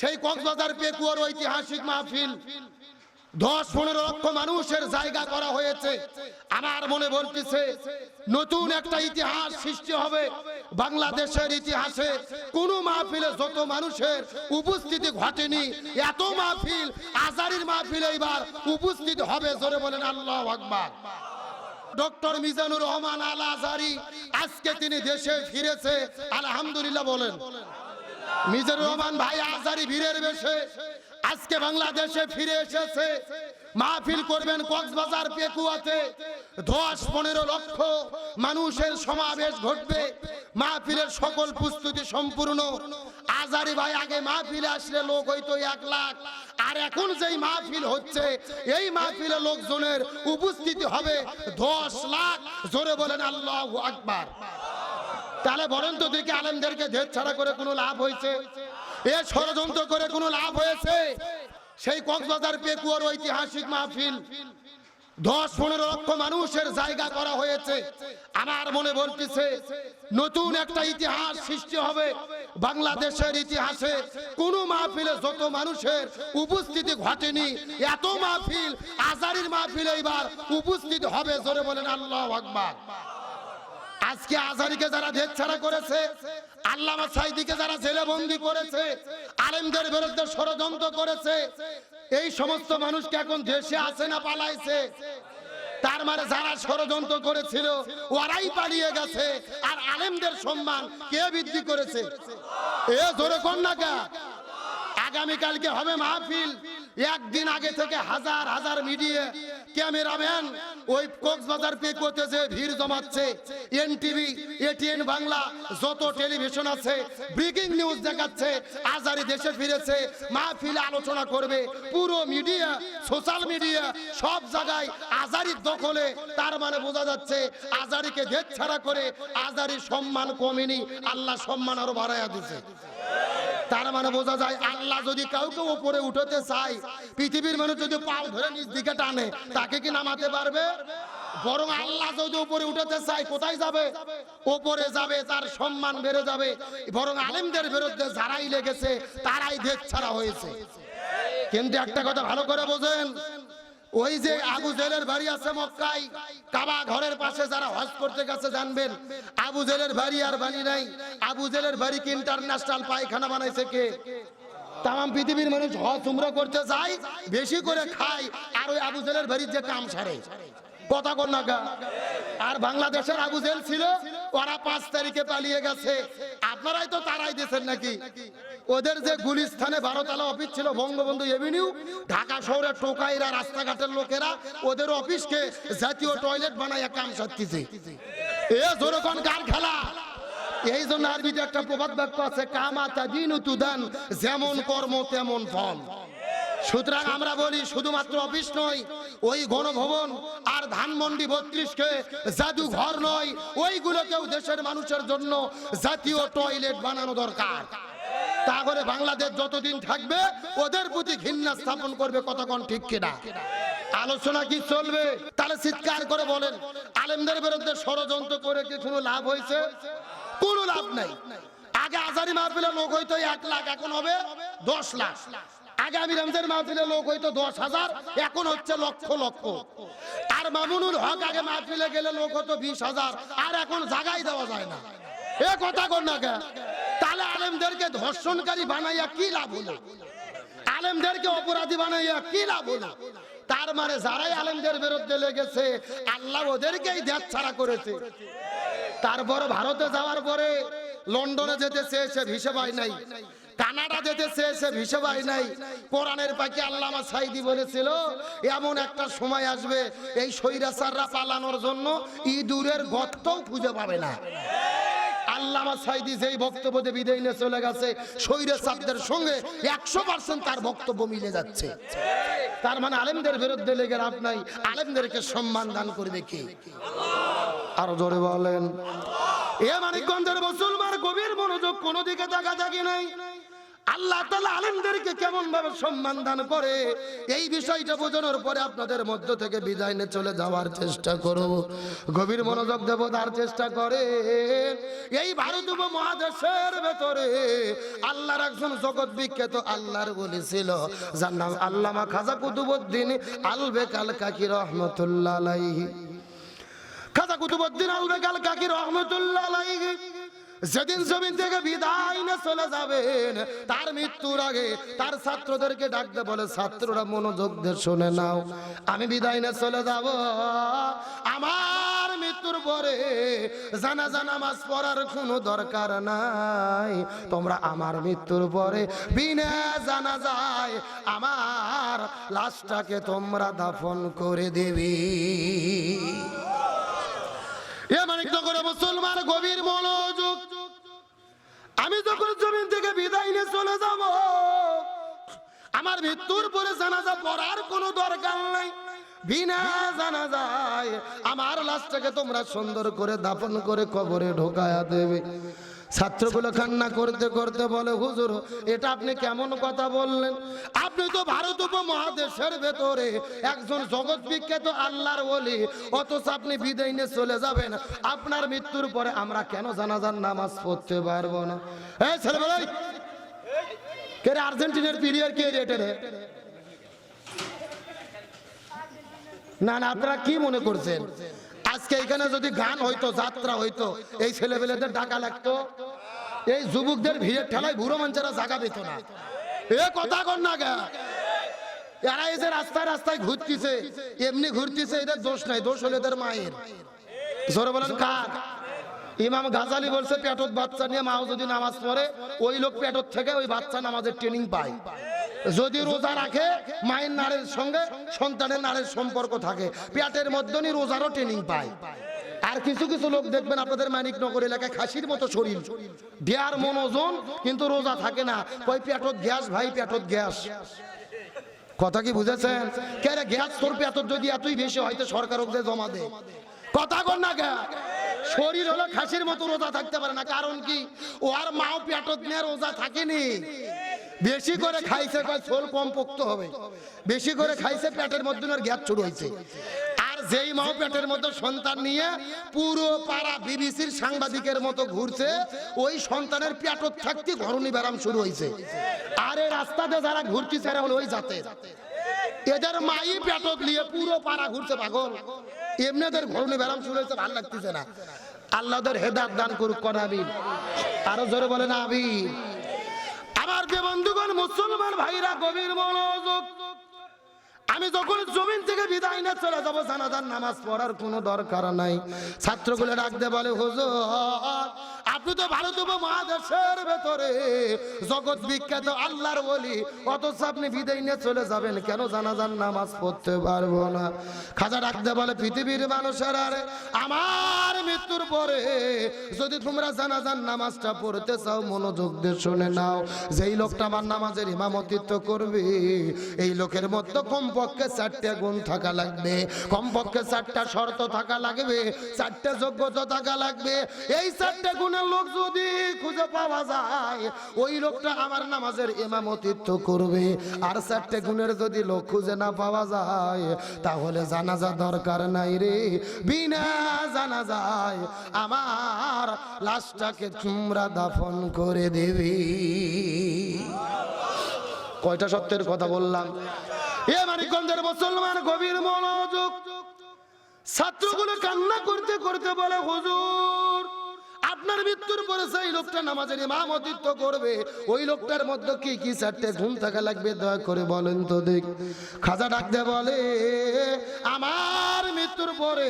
সেই কক্সবাজার পেকুয়ার ঐতিহাসিক মাহফিল। দশ পনেরো লক্ষ মানুষের জায়গা করা হয়েছে। আমার মনে বলতেছে, নতুন একটা ইতিহাস সৃষ্টি হবে। বাংলাদেশের ইতিহাসে কোন মাহফিলে যত মানুষের উপস্থিতি ঘটেনি, এত মাহফিল, আজারির মাহফিলে এবার উপস্থিত হবে জোরে বলেন আল্লাহ আকবার। ডক্টর মিজানুর রহমান আল আজারি আজকে তিনি দেশে ফিরেছে, আলহামদুলিল্লাহ বলেন। মিজানুর রহমান ভাই আজারি ভিড়ের বেশে। আজকে বাংলাদেশে ফিরে এসেছে। মাহফিল করবেন কক্সবাজার পেকুয়াতে। দশ, পনেরো লক্ষ মানুষের সমাবেশ ঘটবে। মাহফিলের সকল প্রস্তুতি সম্পূর্ণ। আজারি ভাই আগে মাহফিলে আসলে লোক হইতো এক লাখ। আর এখন যেই মাহফিল হচ্ছে, এই মাহফিলে লোকজনের উপস্থিতি হবে দশ লাখ। জোরে বলেন আল্লাহ আকবার। তাহলে বলেন তো দেখি আলেমদেরকে ধের ছাড়া করে কোনো লাভ হয়েছে? এ ষড়যন্ত্র করে কোনো লাভ হয়েছে? সেই কক্সবাজার পেকুয়ার ঐতিহাসিক মাহফিল, দশ পনেরো লক্ষ মানুষের জায়গা করা হয়েছে। আমার মনে বলতেছে, নতুন একটা ইতিহাস সৃষ্টি হবে বাংলাদেশের ইতিহাসে। কোন মাহফিলে যত মানুষের উপস্থিতি ঘটেনি, এত মাহফিল, আজারির মাহফিলে এবার উপস্থিত হবে, জোরে বলেন আল্লাহ আকবার। আজকে আজারিকে যারা দেশ ছাড়া করেছে, আল্লামা সাইদিকে যারা জেলে বন্দি করেছে, আলেমদের বিরুদ্ধে ষড়যন্ত্র করেছে, এই সমস্ত মানুষকে এখন দেশে আসে না, পালাইছে। তার মানে যারা ষড়যন্ত্র করেছিল, ওরাই পালিয়ে গেছে, আর আলেমদের সম্মান কে বৃদ্ধি করেছে? এ ধরে কোন না কা আগামীকালকে হবে মাহফিল। একদিন আগে থেকে হাজার হাজার মিডিয়া ক্যামেরাম্যান ওই কক্সবাজার পে করতেছে ভিড় জমাচ্ছে। এনটিভি, এটিএন বাংলা, যত টেলিভিশন আছে, ব্রেকিং নিউজ দেখাচ্ছে, আজারি দেশে ফিরেছে, মাহফিল আলোচনা করবে, পুরো মিডিয়া, সোশ্যাল মিডিয়া, সব জায়গায় আজারির দখলে, তার মানে বোঝা যাচ্ছে আজারিকে দেশ ছাড়া করে আজারির সম্মান কমেনি, আল্লাহ সম্মান আরও বাড়াইয়া দিছে। তার মানে বোঝা যায় আল্লাহ যদি কাউকে উপরে উঠতে চায়, পৃথিবীর মানুষ যদি পাও ধরে নিজ দিকে টানে, তাকে কি নামাতে পারবে? বরং আল্লাহ যদি উপরে উঠাতে চায়, কোথায় যাবে? ওপরে যাবে, তার সম্মান বেড়ে যাবে। বরং আলেমদের বিরুদ্ধে যারাই লেগেছে, তারাই দেশ ছাড়া হয়েছে। কিন্তু একটা কথা ভালো করে বোঝেন ওই যে আবু জেলের বাড়ি আছে মক্কায়, কাবা ঘরের পাশে যারা হজ করতে গেছে জানবেন, আবু জেলের বাড়ি আর বাড়ি নাই। আবু জেলের বাড়ি কি ইন্টারন্যাশনাল পায়খানা বানাইছে কে? তাম পৃথিবীর মানুষ হজ, উমরা করতে যায়, বেশি করে খায়, আর ওই আবু জেলের বাড়ির যে কাম সারে। কথা গা। আর বাংলাদেশের আবু জেল ছিল, ওরা পাঁচ তারিখে পালিয়ে গেছে। আপনারাই তো তারাই দিয়েছেন নাকি? ওদের যে গুলিস্থানে বারোতলা অফিস ছিল, বঙ্গবন্ধু এভিনিউ, ঢাকা শহরের টোকাইরা রাস্তাঘাটের লোকেরা ওদের অফিসকে জাতীয় টয়লেট বানায় কাম সারতেছে এ জোরকন কার খেলা? এই জন্য আরবিতে একটা প্রবাদ বাক্য আছে, কামা তাদিনু তুদান, যেমন কর্ম তেমন ফল। সুতরাং আমরা বলি, শুধুমাত্র অফিস নয়, ওই গণভবন আর ধানমন্ডি বত্রিশকে জাদুঘর নয়, ওইগুলোকেও দেশের মানুষের জন্য জাতীয় টয়লেট বানানো দরকার। তাহলে বাংলাদেশ যতদিন থাকবে, ওদের প্রতি ঘৃণা স্থাপন করবে কতক্ষণ ঠিক কিনা? আলোচনা কি চলবে? তাহলে চিৎকার করে বলেন, আলেমদের বিরুদ্ধে ষড়যন্ত্র করে কি কোনো লাভ হয়েছে? কোনো লাভ নাই। আগে আজারি মাহফিলে লোক হইতো এক লাখ, এখন হবে দশ লাখ। আগে আমি রমজান মাহফিলে লোক হইতো দশ হাজার, এখন হচ্ছে লক্ষ লক্ষ। আর মামুনুল হক আগে মাহফিলে গেলে লোক হতো বিশ হাজার, আর এখন জাগাই দেওয়া যায় না। এ কথা কর না কে তাহলে আলেমদেরকে ধর্ষণকারী বানাইয়া কি লাভ হলো? আলেমদেরকে অপরাধী বানাইয়া কি লাভ হলো? তার মানে যারাই আলেমদের বিরুদ্ধে লেগেছে, আল্লাহ ওদেরকেই দেশ ছাড়া করেছে। তারপর ভারতে যাওয়ার পরে লন্ডনে যেতে চেয়েছে ভিসা পাই নাই, কানাডা যেতে চেয়েছে ভিসা পাই নাই। কোরআনের পাখি আল্লামা সাইদি বলেছিল, এমন একটা সময় আসবে, এই সৈরাচাররা পালানোর জন্য ইঁদুরের গর্তও খুঁজে পাবে না। তার বক্তব্য মিলে যাচ্ছে। তার মানে আলেমদের বিরুদ্ধে লেগে নাই, আলেমদেরকে সম্মান দান করে দেখি আরও জোরে বলেন। এ মানিকগঞ্জের মুসলমান গভীর মনোযোগ কোন দিকে তাকা থাকি নাই। আল্লাহ তালা আলেমদেরকে কেমন ভাবে সম্মান দান করে? এই বিষয়টা বোঝানোর পরে আপনাদের মধ্য থেকে বিদায় নিয়ে চলে যাওয়ার চেষ্টা করব। গভীর মনোযোগ দেব, তার চেষ্টা করে এই ভারত উপমহাদেশের ভেতরে আল্লাহর একজন জগৎ বিখ্যাত আল্লাহর বলেছিল যার নাম আল্লামা খাজা কুতুবুদ্দিন আলবেক আল কাকি রহমতুল্লাহ খাজা কুতুবুদ্দিন আলবেক আল কাকি রহমতুল্লাহ যেদিন জমিন থেকে বিদায় না চলে যাবেন, তার মৃত্যুর আগে তার ছাত্রদেরকে ডাকতে বলে, ছাত্ররা মনোযোগ দিয়ে শুনে নাও, আমি বিদায় না চলে যাব। আমার মৃত্যুর পরে জানাজা নামাজ পড়ার কোনো দরকার নাই। তোমরা আমার মৃত্যুর পরে বিনা জানা যায় আমার লাশটাকে তোমরা দাফন করে দেবে। এ মানিকনগরে মুসলমান গভীর মনোযোগ। আমি যখন জমিন থেকে বিদায় নিয়ে চলে যাব, আমার মৃত্যুর পরে জানাজা পড়ার কোনো দরকার নাই। বিনা জানা যায় আমার লাশটাকে তোমরা সুন্দর করে দাপন করে কবরে ঢোকায়া দেবে। ছাত্রগুলো কান্না করতে করতে বলে, হুজুর, এটা আপনি কেমন কথা বললেন? আপনি তো ভারত উপমহাদেশের ভেতরে একজন জগৎ বিখ্যাত আল্লাহর বলি অথচ আপনি বিদায় নিয়ে চলে যাবেন। আপনার মৃত্যুর পরে আমরা কেন জানাজার নামাজ পড়তে পারব না? এই ছেলেবেলাই কে রে, আর্জেন্টিনার পিরিয়ড কে রেটে রে? না না, আপনারা কি মনে করছেন? আজকে এখানে যদি গান হইতো, যাত্রা হইতো, এই ছেলেবেলেদের ডাকা লাগতো। এই যুবকদের ভিড়ের ঠেলায় বুড়ো মানুষেরা জায়গা পেত না। এ কথা কর না গা এরা যে রাস্তায় রাস্তায় ঘুরতিছে, এমনি ঘুরতিছে, এদের দোষ নাই, দোষ হলে এদের মায়ের। জোরে বলেন কার? ইমাম গাজালি বলছে, পেটত বাচ্চা নিয়ে মাও যদি নামাজ পড়ে, ওই লোক পেটত থেকে ওই বাচ্চা নামাজের ট্রেনিং পায়। যদি রোজা রাখে, মায়ের নারের সঙ্গে সন্তানের নারের সম্পর্ক থাকে। পেটের মধ্যে রোজারও ট্রেনিং পায়। আর কিছু কিছু লোক দেখবেন আপনাদের মানিকনগর এলাকায় খাসির মতো শরীর। দেয়ার মনোজন কিন্তু রোজা থাকে না। কই পেটত গ্যাস ভাই, পেটত গ্যাস। কথা কি বুঝেছেন? কে রে, গ্যাস তোর পেটত যদি এতই বেশি হয়, তো সরকার ওকে জমা দে। কথা কর না কে? শরীর হলো খাসির মতো রোজা থাকতে পারে না। কারণ কি? ও আর মাও পেটত নিয়ে রোজা থাকেনি। বেশি করে খাইছে কয় ছোল কম পোক্ত হবে। বেশি করে খাইছে পেটের মধ্যে ওর গ্যাস শুরু হয়েছে আর যেই মাও পেটের মধ্যে সন্তান নিয়ে পুরো পাড়া বিবিসির সাংবাদিকের মতো ঘুরছে ওই সন্তানের পেটত থাকতে ঘরণী ব্যারাম শুরু হয়েছে আর এই রাস্তাতে যারা ঘুরতেছে এরা হলো ওই জাতে। এদের মাই পেটত নিয়ে পুরো পাড়া ঘুরছে পাগল। এমনিদের ঘরণী ব্যারাম শুরু হয়েছে ভালো লাগতেছে না। আল্লাহদের হেদাত দান করুক করাবি আরও জোরে বলে না আবি আমার যে বন্ধুগণ মুসলমান ভাইরা গভীর মনোযোগ আমি যখন জমিন থেকে বিদায় না চলে যাব, জানাজার নামাজ পড়ার কোনো দরকার নাই। ছাত্রগুলো ডাকতে বলে, হুজুর, আপনি তো ভারত মহাদেশের ভেতরে। জগৎ বিখ্যাত আল্লাহর বলি অথচ আপনি বিদায় নিয়ে চলে যাবেন, কেন জানাজার নামাজ পড়তে পারব না? খাজা ডাকতে বলে, পৃথিবীর মানুষের আরে আমার মৃত্যুর পরে যদি তোমরা জানাজার নামাজটা পড়তে চাও, মনোযোগ দিয়ে শুনে নাও। যেই লোকটা আমার নামাজের ইমামতিত্ব করবে, এই লোকের মধ্যে কমপক্ষে চারটে গুণ থাকা লাগবে। কমপক্ষে চারটা শর্ত থাকা লাগবে, চারটে যোগ্যতা থাকা লাগবে। এই চারটে গুণের লোক যদি খুঁজে পাওয়া যায়, ওই লোকটা আমার নামাজের ইমামতিত্ব করবে। আর চারটে গুণের যদি লোক খুঁজে না পাওয়া যায়, তাহলে জানাজা দরকার নাই রে। বিনা জানা যায় আমার লাশটাকে তোমরা দাফন করে দেবে। কয়টা সত্যের কথা বললাম? এ মানিকগঞ্জের মুসলমান গভীর মনোযোগ। ছাত্রগুলো কান্না করতে করতে বলে হুজুর আপনার মৃত্যুর পরে সেই লোকটা নামাজের ইমামতিত্ব করবে, ওই লোকটার মধ্যে কি কি চারটে ঘুম থাকা লাগবে দয়া করে বলেন তো দেখ। খাজা ডাকতে বলে, আমার মৃত্যুর পরে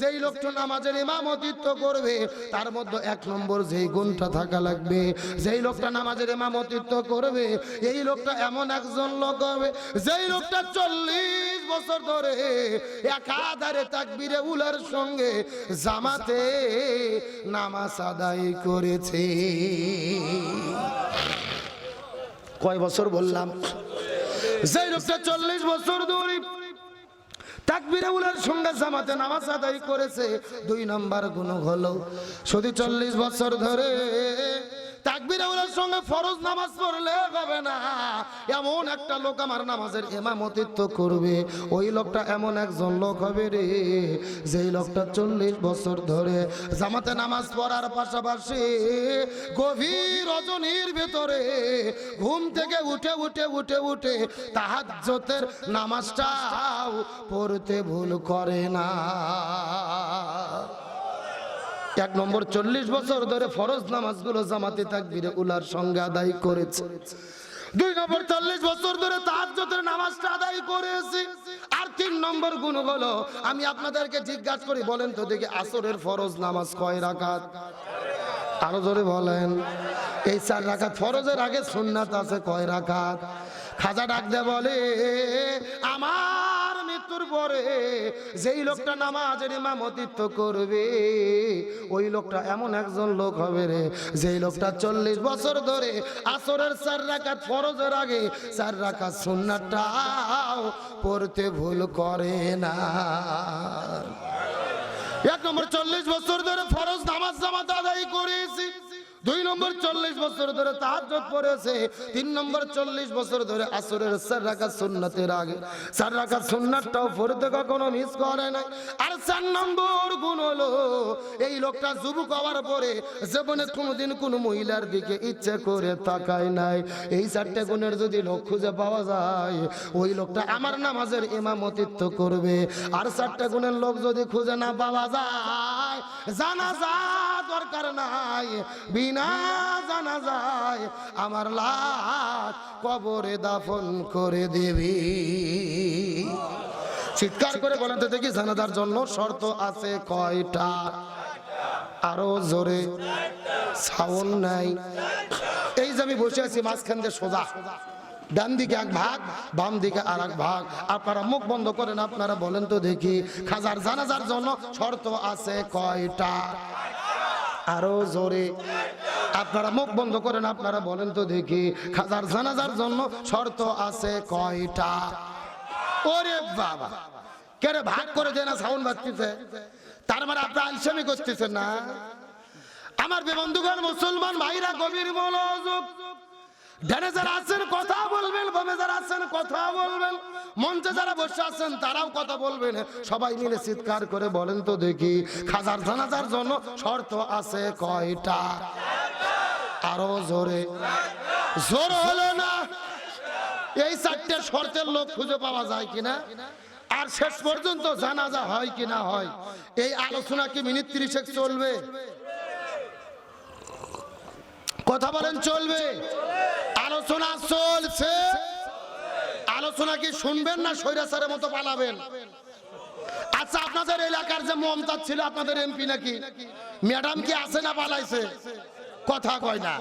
যেই লোকটা নামাজের ইমামতিত্ব করবে, তার মধ্যে এক নম্বর যেই গুণটা থাকা লাগবে, যেই লোকটা নামাজের ইমামতিত্ব করবে, এই লোকটা এমন একজন লোক হবে, যেই লোকটা চল্লিশ বছর ধরে একাধারে তাকবিরে উলার সঙ্গে জামাতে নামাজ আদায় করেছে। কয় বছর বললাম? যেই লোকটা চল্লিশ বছর ধরে উলার নামাজ করেছে, দুই নম্বর গুণ হলো। শুধু চল্লিশ বছর ধরে তাকবির সঙ্গে ফরজ নামাজ পড়লে হবে না। এমন একটা লোক আমার নামাজের ইমামতিত্ব করবে। ওই লোকটা এমন একজন লোক হবে রে, যেই লোকটা চল্লিশ বছর ধরে জামাতে নামাজ পড়ার পাশাপাশি গভীর রজনীর ভেতরে ঘুম থেকে উঠে উঠে উঠে উঠে তাহাজ্জতের নামাজটাও পড়তে ভুল করে না। এক নম্বর চল্লিশ বছর ধরে ফরজ নামাজগুলো জামাতে তাকবিরে উলার সঙ্গে আদায় করেছে। দুই নম্বর চল্লিশ বছর ধরে তাহাজ্জতের নামাজটা আদায় করেছি। আর তিন নম্বর গুণ হলো, আমি আপনাদেরকে জিজ্ঞাসা করি, বলেন তো দেখি আসরের ফরজ নামাজ কয় রাকাত? আরও জোরে বলেন। এই চার রাকাত ফরজের আগে সুন্নাত আছে কয় রাকাত? খাজা ডাক দে বলে, আমার মৃত্যুর পরে যেই লোকটা নামাজের ইমামতিত্ব করবে, ওই লোকটা এমন একজন লোক হবে রে, যেই লোকটা চল্লিশ বছর ধরে আসরের চার রাকাত ফরজের আগে, চার রাকাত সুন্নাতটাও পড়তে ভুল করে না। এক নম্বর, চল্লিশ বছর ধরে ফরজ নামাজ জামাত আদায় নম্বর চল্লিশ বছর ধরে তাহাজ্জুদ পড়েছে। তিন নম্বর চল্লিশ বছর ধরে আসরের চার রাখা সুন্নাতের আগে। চার রাখা সুন্নাতটাও পড়তে কখনো মিস করে না আর চার নম্বর গুণ হলো, এই লোকটা যুবক হওয়ার পরে জীবনে কোনোদিন কোনো মহিলার দিকে ইচ্ছে করে তাকায় নাই। এই চারটে গুণের যদি লোক খুঁজে পাওয়া যায়, ওই লোকটা আমার নামাজের ইমামতিত্ব করবে। আর চারটে গুণের লোক যদি খুঁজে না পাওয়া যায়, জানা যা দরকার নাই। বিনা জানা যায় আমার লাশ কবরে দাফন করে দেবি। চিৎকার করে বলেন তো দেখি জানাজার জন্য শর্ত আছে কয়টা? আরও জোরে। সাউন নাই। এই যে আমি বসে আছি, মাঝখান দিয়ে সোজা। ডান দিকে এক ভাগ, বাম দিকে আর এক ভাগ। আপনারা মুখ বন্ধ করেন, আপনারা বলেন তো দেখি, খাজার জানাজার জন্য শর্ত আছে কয়টা? আরও জোরে। আপনারা মুখ বন্ধ করেন, আপনারা বলেন তো দেখি। খাজার জানাজার জন্য শর্ত আছে কয়টা? ওরে বাবা। কেন ভাগ করে দেয় না সাউন্ড বাজতেছে? তার মানে আপনার আলসামি করতেছেন না? আমার বন্ধুগণ মুসলমান ভাইরা গভীর মনোযোগ যারা আছেন, কথা বলবেন যারা আছেন, কথা বলবেন। মঞ্চে যারা বসে আছেন, তারাও কথা বলবেন। সবাই মিলে চিৎকার করে বলেন তো দেখি জানাজার জন্য শর্ত আছে আরও জোরে। জোর না। এই চারটে শর্তের লোক খুঁজে পাওয়া যায় কিনা? আর শেষ পর্যন্ত জানাজা হয় কিনা হয়? এই আলোচনা কি মিনিট ত্রিশেক চলবে? কথা বলেন, চলবে। আলোচনা চলছে। আলোচনা কি শুনবেন না স্বৈরাচারের মতো পালাবেন? আচ্ছা আপনাদের এলাকার যে মমতাজ ছিল, আপনাদের এমপি নাকি? ম্যাডাম কি আছে না পালাইছে? কথা কয় না।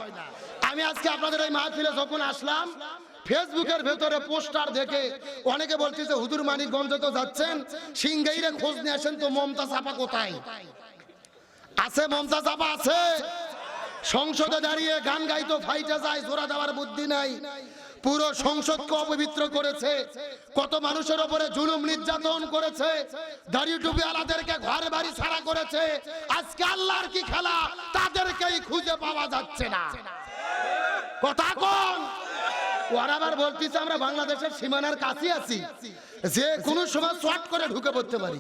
আমি আজকে আপনাদের এই মাহফিলে যখন আসলাম, ফেসবুকের ভেতরে পোস্টার দেখে অনেকে বলতেছে হুদুর মানিকগঞ্জ তো যাচ্ছেন সিংগাইরে খোঁজ নিয়ে আসেন তো মমতা চাপা কোথায়? আছে মমতা চাপা আছে। সংসদে দাঁড়িয়ে গান গাইতো, ফাইটা যায়, জোড়া দেওয়ার বুদ্ধি নাই। পুরো সংসদকে অপবিত্র করেছে। কত মানুষের ওপরে জুলুম নির্যাতন করেছে। দাড়ি টুপি আলাদেরকে ঘর বাড়ি ছাড়া করেছে। আজকে আল্লাহর কি খেলা? তাদেরকেই খুঁজে পাওয়া যাচ্ছে না। কথা কোন। ওরা আবার বলতেছে, আমরা বাংলাদেশের সীমানার কাছে আছি। যে কোনো সময় শর্ট করে ঢুকে পড়তে পারি।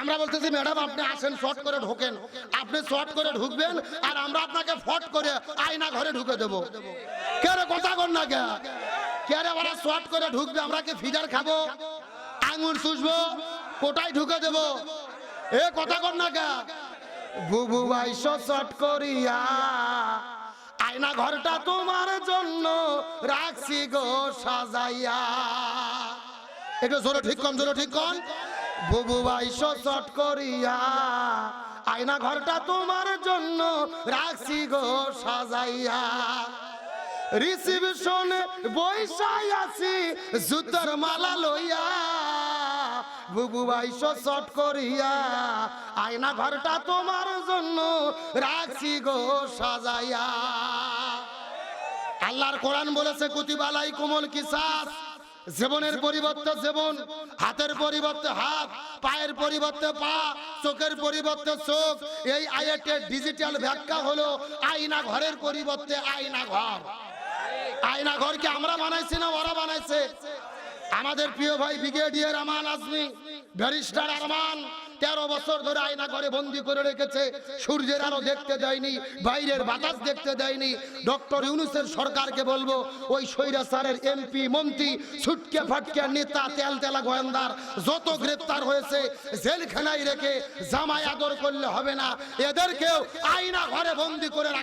আমরা বলতেছি, ম্যাডাম, আপনি আসেন শর্ট করে ঢোকেন। আপনি শর্ট করে ঢুকবেন আর আমরা আপনাকে ফট করে আয়না ঘরে ঢুকে দেব। কে রে কথা কর না কে? কে রে ওরা শর্ট করে ঢুকবে? আমরা কি ফিডার খাব? আঙুর চুষবো? কোটায় ঢুকে দেব? এ কথা কর না কে? বুবু ভাই শর্ট করিয়া আয়না ঘরটা তোমার জন্য রাখছি গো সাজাইয়া। একটু জোরে ঠিক কম, জোরে ঠিক কম। বুবু বাইশো চট করিয়া আয়না ঘরটা তোমার জন্য রাখছি গো সাজাইয়া। রিসিপশনে বৈশাই আছি জুতোর মালা লইয়া। বুবু চট করিয়া আয়না ঘরটা তোমার জন্য রাখছি গো, সাজাইয়া। আল্লাহর কোরআন বলেছে কুতিবালাই কোমল কিসাস। জীবনের পরিবর্তে জীবন, হাতের পরিবর্তে হাত, পায়ের পরিবর্তে পা, চোখের পরিবর্তে চোখ। এই আইএটের ডিজিটাল ব্যাখ্যা হলো আয়না ঘরের পরিবর্তে আয়না ঘর। আয়না ঘরকে আমরা বানাইছি না ওরা বানাইছে? আমাদের প্রিয় ভাই ব্রিগেডিয়ার আমান আজমি, ব্যারিস্টার আরমান, তেরো বছর ধরে আয়না ঘরে বন্দি করে রেখেছে। সূর্যের আলো দেখতে দেয়নি, বাইরের বাতাস দেখতে দেয়নি। ডক্টর ইউনুসের সরকারকে বলব, ওই স্বৈরাচারের এমপি, মন্ত্রী, ছুটকে ফাটকে নেতা, তেল তেলা গোয়েন্দার যত গ্রেপ্তার হয়েছে, জেলখানায় রেখে জামাই আদর করলে হবে না। এদেরকেও আয়না ঘরে বন্দি করে